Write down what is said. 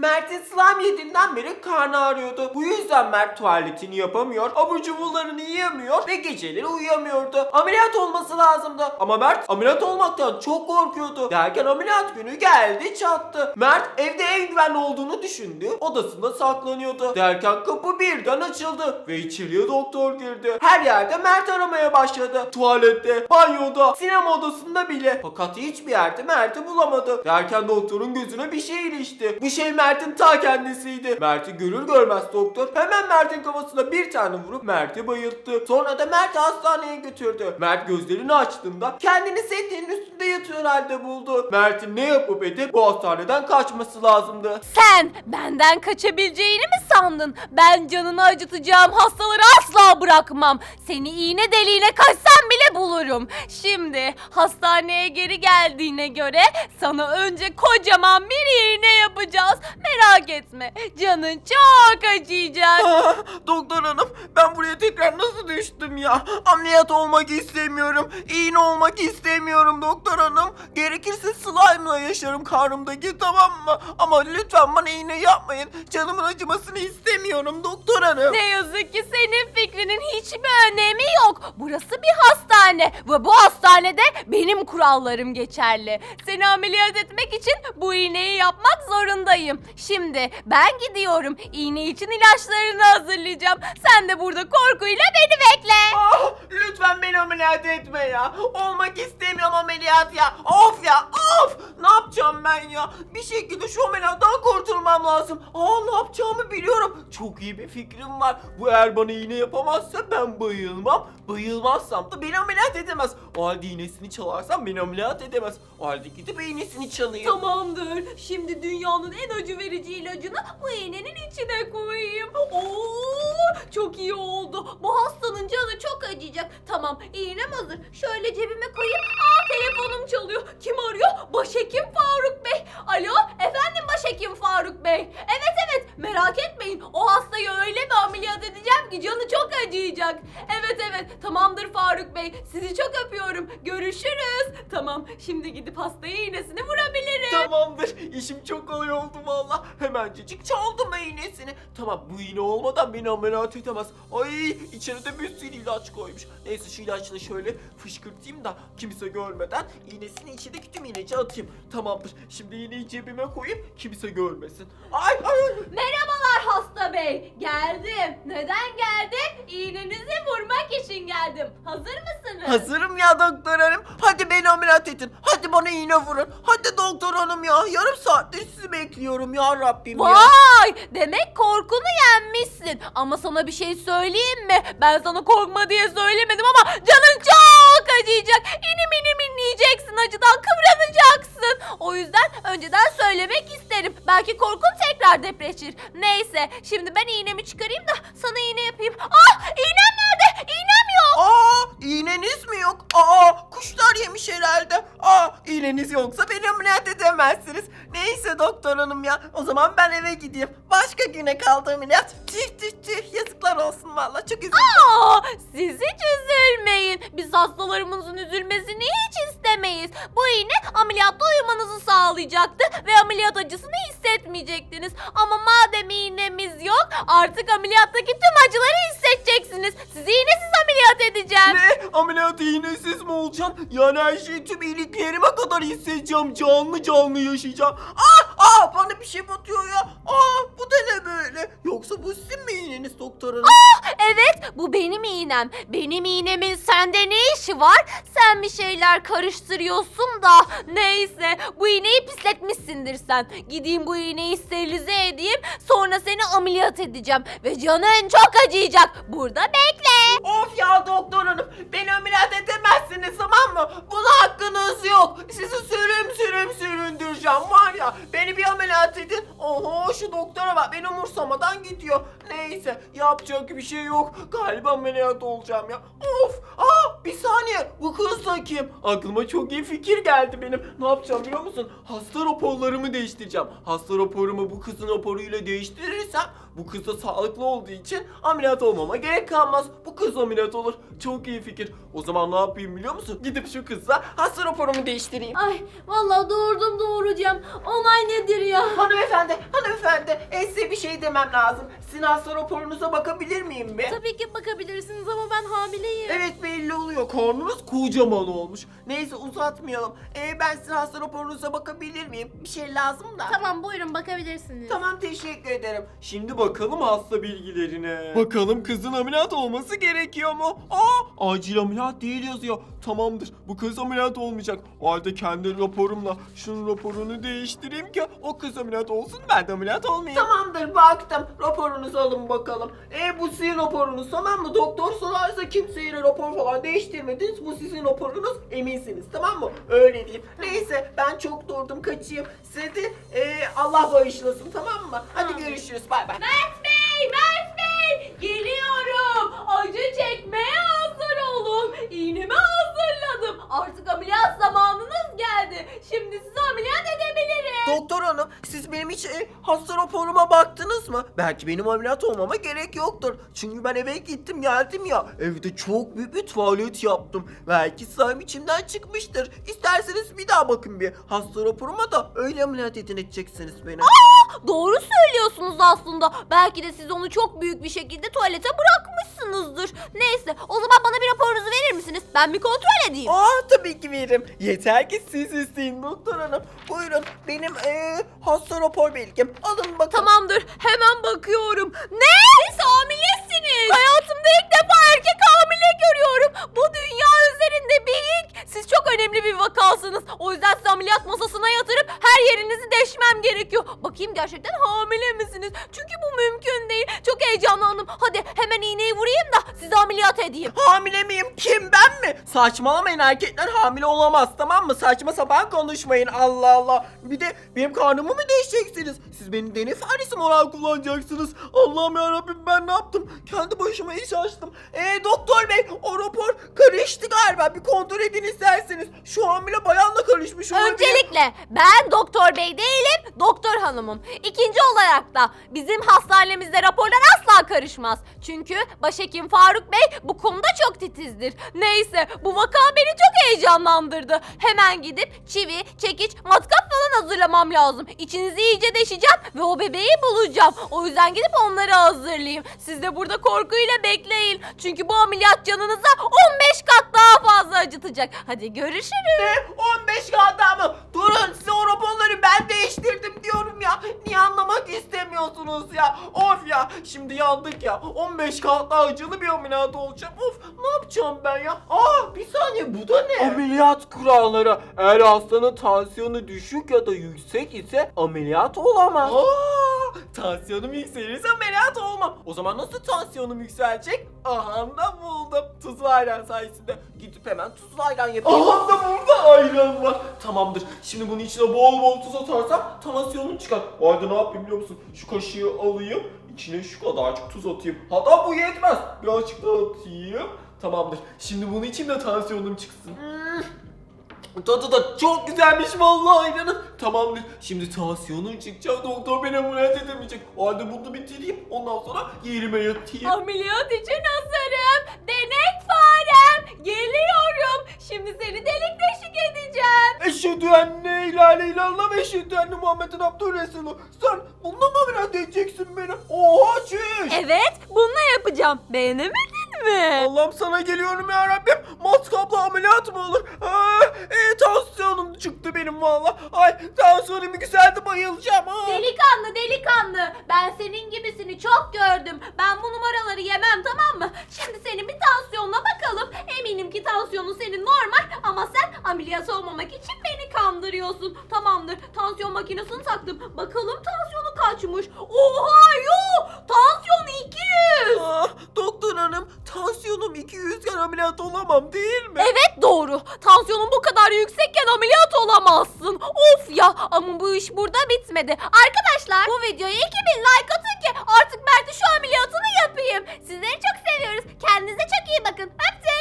Mert'in slime yediğinden beri karnı ağrıyordu. Bu yüzden Mert tuvaletini yapamıyor, abur cuburlarını yiyemiyor ve geceleri uyuyamıyordu. Ameliyat olması lazımdı. Ama Mert ameliyat olmaktan çok korkuyordu. Derken ameliyat günü geldi çattı. Mert evde en güvenli olduğunu düşündü. Odasında saklanıyordu. Derken kapı birden açıldı ve içeriye doktor girdi. Her yerde Mert aramaya başladı. Tuvalette, banyoda, sinema odasında bile. Fakat hiçbir yerde Mert'i bulamadı. Derken doktorun gözüne bir şey ilişti. Bu şey Mert'in ta kendisiydi. Mert'i görür görmez doktor hemen Mert'in kafasına bir tane vurup Mert'i bayılttı. Sonra da Mert'i hastaneye götürdü. Mert gözlerini açtığında kendini setinin üstünde yatıyor halde buldu. Mert'in ne yapıp edip bu hastaneden kaçması lazımdı. Sen benden kaçabileceğini mi sandın? Ben canını acıtacağım hastaları asla bırakmam. Seni iğne deliğine kaçsam bile bulurum. Şimdi hastaneye geri geldiğine göre sana önce kocaman bir iğne yapacağız. Merak etme canın çok acıyacak. Ah, Doktor hanım ben buraya tekrar nasıl düştüm ya? Ameliyat olmak istemiyorum. İğne olmak istemiyorum doktor hanım. Gerekirse slime'la yaşarım karnımdaki tamam mı? Ama lütfen bana iğne yapmayın. Canımın acımasını istemiyorum doktor hanım. Ne yazık ki senin fikrinin hiçbir önemi yok. Burası bir hastane ve bu hastanede benim kurallarım geçerli. Seni ameliyat etmek için bu iğneyi yapmak zorundayım. Şimdi ben gidiyorum. İğne için ilaçlarını hazırlayacağım. Sen de burada korkuyla beni bekle. Ah, lütfen beni ameliyat etme ya. Olmak istemiyorum ameliyat ya. Of ya of. Ne yapacağım ben ya? Bir şekilde şu ameliyattan kurtulmam lazım. Aa ne yapacağımı biliyorum. Çok iyi bir fikrim var. Bu eğer bana iğne yapamazsa ben bayılmam. Bayılmazsam da beni ameliyat edemez. O halde iğnesini çalarsam beni ameliyat edemez. O halde gidip iğnesini çalayım. Tamamdır. Şimdi dünyanın en acı verici ilacını bu iğnenin içine koyayım. Oo, çok iyi oldu. Bu hastanın canı çok acıyacak. Tamam, iğnem hazır. Şöyle cebime koyayım. Aa, telefonum çalıyor. Kim arıyor? Başhekim Faruk Bey. Alo, efendim Başhekim Faruk Bey. Evet evet, merak etmeyin. O hastayı öyle bir ameliyat edeceğim ki canı çok acıyacak. Evet evet, tamamdır Faruk Bey. Sizi çok öpüyorum. Görüşürüz. Tamam, şimdi gidip hastaya iğnesini vurabilirim. Tamamdır. İşim çok kolay oldu valla. Hemencecik çaldım iğnesini. Tamam bu iğne olmadan beni ameliyat edemez. Ay içeride bir sürü ilaç koymuş. Neyse şu ilaçla şöyle fışkırtayım da kimse görmeden iğnesini içindeki tüm ilacı atayım. Tamamdır. Şimdi iğneyi cebime koyayım kimse görmesin. Ay ay. Merhabalar hasta bey. Geldim. Neden geldim? İğnenizi vurmak için geldim. Hazır mısınız? Hazırım ya doktor hanım. Hadi beni ameliyat edin. Hadi bana iğne vurun. Hadi doktor hanım ya. Yarım saattir sizi bekliyorum ya Rabbim ya. Vay! Demek korkunu yenmişsin. Ama sana bir şey söyleyeyim mi? Ben sana korkma diye söylemedim ama canın çok acıyacak. İnim inim inleyeceksin acıdan kıvranacaksın. O yüzden önceden söylemek isterim. Belki korkun tekrar depreşir. Neyse şimdi ben iğnemi çıkarayım da sana iğne yapayım. Ah iğnem nerede? İğnem yok. Aa iğneniz mi yok? Aa kuşlar yemiş herhalde. Aa iğneniz yoksa beni ameliyat edemezsiniz. Neyse doktor hanım ya. O zaman ben eve gideyim. Başka güne kaldı ameliyat. Tüh tüh tüh yazıklar olsun valla çok üzüldüm. Aa, siz hiç üzülmeyin. Biz hastalarımızın üzülmesini hiç istemeyiz. Bu iğne ameliyatta uyumanızı sağlayacaktı ve ameliyat acısını hissetmeyecektiniz. Ama madem iğnemiz yok artık ameliyattaki tüm acıları hissedeceksiniz. Sizi iğnesiz ameliyat edeceğim. Ne? Ameliyat iğnesiz mi olacağım? Yani her şeyi tüm iyiliklerime kadar hissedeceğim. Canlı canlı yaşayacağım. Aa, aa bana bir şey batıyor ya. Aa bu da ne böyle? Yoksa bu sizin mi iğneniz doktor hanım? Evet bu benim iğnem. Benim iğnemin sende ne işi var? Sen bir şeyler karıştırıyorsun da. Neyse bu iğneyi pisletmişsindir sen. Gideyim bu iğneyi sterilize edeyim. Sonra seni ameliyat edeceğim. Ve canın çok acıyacak. Burada bekle. Of ya doktor hanım beni ameliyat edemezsiniz tamam mı? Buna hakkınız yok. Sizi sürüm sürüm süründüreceğim var ya. Beni bir ameliyat edin. Oho şu doktora bak beni umursamadan gidiyor. Neyse yapacak bir şey yok. Galiba ameliyat olacağım ya. Of. Aa bir saniye bu kız da kim? Aklıma çok iyi fikir geldi benim. Ne yapacağım biliyor musun? Hasta raporlarımı değiştireceğim. Hasta raporumu bu kızın raporuyla değiştirirsem Bu kız da sağlıklı olduğu için ameliyat olmama gerek kalmaz. Bu kız ameliyat olur. Çok iyi fikir. O zaman ne yapayım biliyor musun? Gidip şu kızla hasta raporumu değiştireyim. Ay vallahi doğurdum doğuracağım. Onay nedir ya? Hanımefendi, hanımefendi. E, size bir şey demem lazım. Sizin hasta raporunuza bakabilir miyim be? Tabii ki bakabilirsiniz ama ben hamileyim. Evet belli oluyor. Karnınız kocaman olmuş. Neyse uzatmayalım. E, ben sizin hasta raporunuza bakabilir miyim? Bir şey lazım da. Tamam buyurun bakabilirsiniz. Tamam teşekkür ederim. Şimdi bakalım hasta bilgilerine. Bakalım kızın ameliyat olması gerekiyor mu? Aa acil ameliyat değil yazıyor. Tamamdır bu kız ameliyat olmayacak. O halde kendi raporumla şunun raporunu değiştireyim ki o kız ameliyat olsun ben de ameliyat olmayayım. Tamamdır baktım. Raporunuzu alın bakalım. E bu sizin raporunuz tamam mı? Doktor sorarsa kimseye rapor falan değiştirmediniz. Bu sizin raporunuz eminsiniz tamam mı? Öyle diyeyim. Neyse ben çok durdum kaçayım. Size de e, Allah bağışlasın tamam mı? Hadi Tamam. görüşürüz bay bay. Mert Bey, Mert Bey geliyorum. Acı çekmeye hazır olun. İğnemi hazırladım. Artık ameliyat zamanınız geldi. Şimdi sizi ameliyat. Doktor hanım siz benim hiç e, hasta raporuma baktınız mı? Belki benim ameliyat olmama gerek yoktur. Çünkü ben eve gittim geldim ya. Evde çok büyük bir tuvalet yaptım. Belki slime içimden çıkmıştır. İsterseniz bir daha bakın bir. Hasta raporuma da öyle ameliyat edin edeceksiniz beni. Doğru söylüyorsunuz aslında. Belki de siz onu çok büyük bir şekilde tuvalete bırakmışsınızdır. Neyse o zaman bana bir raporunuzu verir misiniz? Ben bir kontrol edeyim. Aa tabii ki veririm. Yeter ki siz isteyin doktor hanım. Buyurun benim e, hasta rapor bilgim. Alın bakın. Tamamdır hemen bakıyorum. Ne? Siz hamilesiniz. Hayatımda ilk defa erkek hamile görüyorum. Bu dünya üzerinde bir ilk. Siz çok önemli bir vakasınız. O yüzden sizi ameliyat masasına yatırıp her yerinizi deşmem gerekiyor. Bakayım gerçekten hamile misiniz? Çünkü bu mümkün değil. Çok heyecanlandım. Hadi hemen iğneyi vurayım da sizi ameliyat edeyim. Hamile miyim? Saçmalamayın erkekler hamile olamaz tamam mı? Saçma sapan konuşmayın Allah Allah. Bir de benim karnımı mı değişeceksiniz? Siz beni deney faresi mi olarak kullanacaksınız? Allah'ım yarabbim ben ne yaptım? Kendi başıma iş açtım. Eee doktor bey o rapor karıştı galiba. Bir kontrol edin isterseniz. Şu hamile bayanla karışmış olabilir. Öncelikle ben doktor bey değilim, doktor hanımım. İkinci olarak da bizim hastanemizde raporlar asla karışmaz. Çünkü başhekim Faruk Bey bu konuda çok titizdir. Neyse bu vaka beni çok heyecanlandırdı. Hemen gidip çivi, çekiç, matkap falan hazırlamam lazım. İçinizi iyice deşeceğim ve o bebeği bulacağım. O yüzden gidip onları hazırlayayım. Siz de burada korkuyla bekleyin. Çünkü bu ameliyat canınıza 15 kat daha fazla acıtacak. Hadi görüşürüz. Ne? 15 kağıt mı? Durun size o raporları ben değiştirdim diyorum ya. Niye anlamak istemiyorsunuz ya? Of ya şimdi yandık ya. 15 kağıt daha acılı bir ameliyat olacağım. Of ne yapacağım ben ya? Aa bir saniye bu da ne? Ameliyat kuralları. Eğer hastanın tansiyonu düşük ya da yüksek ise ameliyat olamaz. Aa, tansiyonum yükselirse ameliyat olmam. O zaman nasıl tansiyonum yükselecek? Aha da buldum. Tuzlu ayran sayesinde. Gidip hemen tuzlu ayran yapayım. Aha da burada ayran var. Tamamdır. Şimdi bunun içine bol bol tuz atarsam tansiyonum çıkar. O halde ne yapayım biliyor musun? Şu kaşığı alayım. içine şu kadarcık tuz atayım. Hatta bu yetmez. Birazcık daha atayım. Tamamdır. Şimdi bunu içeyim de tansiyonum çıksın. Hmm. Tadı da çok güzelmiş vallahi ayranın. Tamamdır. Şimdi tansiyonum çıkacak. Doktor beni ameliyat edemeyecek. O halde bunu bitireyim. Ondan sonra yerime yatayım. Ameliyat için hazırım. Denek farem. Geliyorum. Şimdi seni delik deşik edeceğim. Eşhedü enne ilahe illallah ve eşhedü enne Muhammeden Abdülresulü. Sen bununla mı ameliyat edeceksin beni? Oha çüş. Evet, bununla yapacağım. Beğenemedin mi? Allah'ım sana geliyorum ya Rabbim. Matkapla ameliyat mı olur? Aa, e, tansiyonum çıktı benim valla. Ay tansiyonum yükseldi bayılacağım. Aa. Delikanlı delikanlı. Ben senin gibisini çok gördüm. Ben bu numaraları yemem tamam mı? Şimdi senin bir tansiyonuna bakalım. Eminim ki tansiyonun senin normal ama sen ameliyat olmamak için beni kandırıyorsun. Tamamdır. Tansiyon makinesini taktım. Bakalım tansiyonu kaçmış. Oha yo! Tansiyon 200. Aa, Ah, tansiyonum 200 iken ameliyat olamam değil mi? Evet doğru. Tansiyonun bu kadar yüksekken ameliyat olamazsın. Of ya ama bu iş burada bitmedi. Arkadaşlar bu videoya 2000 like atın ki artık Mert'in şu ameliyatını yapayım. Sizleri çok seviyoruz. Kendinize çok iyi bakın. Öpüyorum.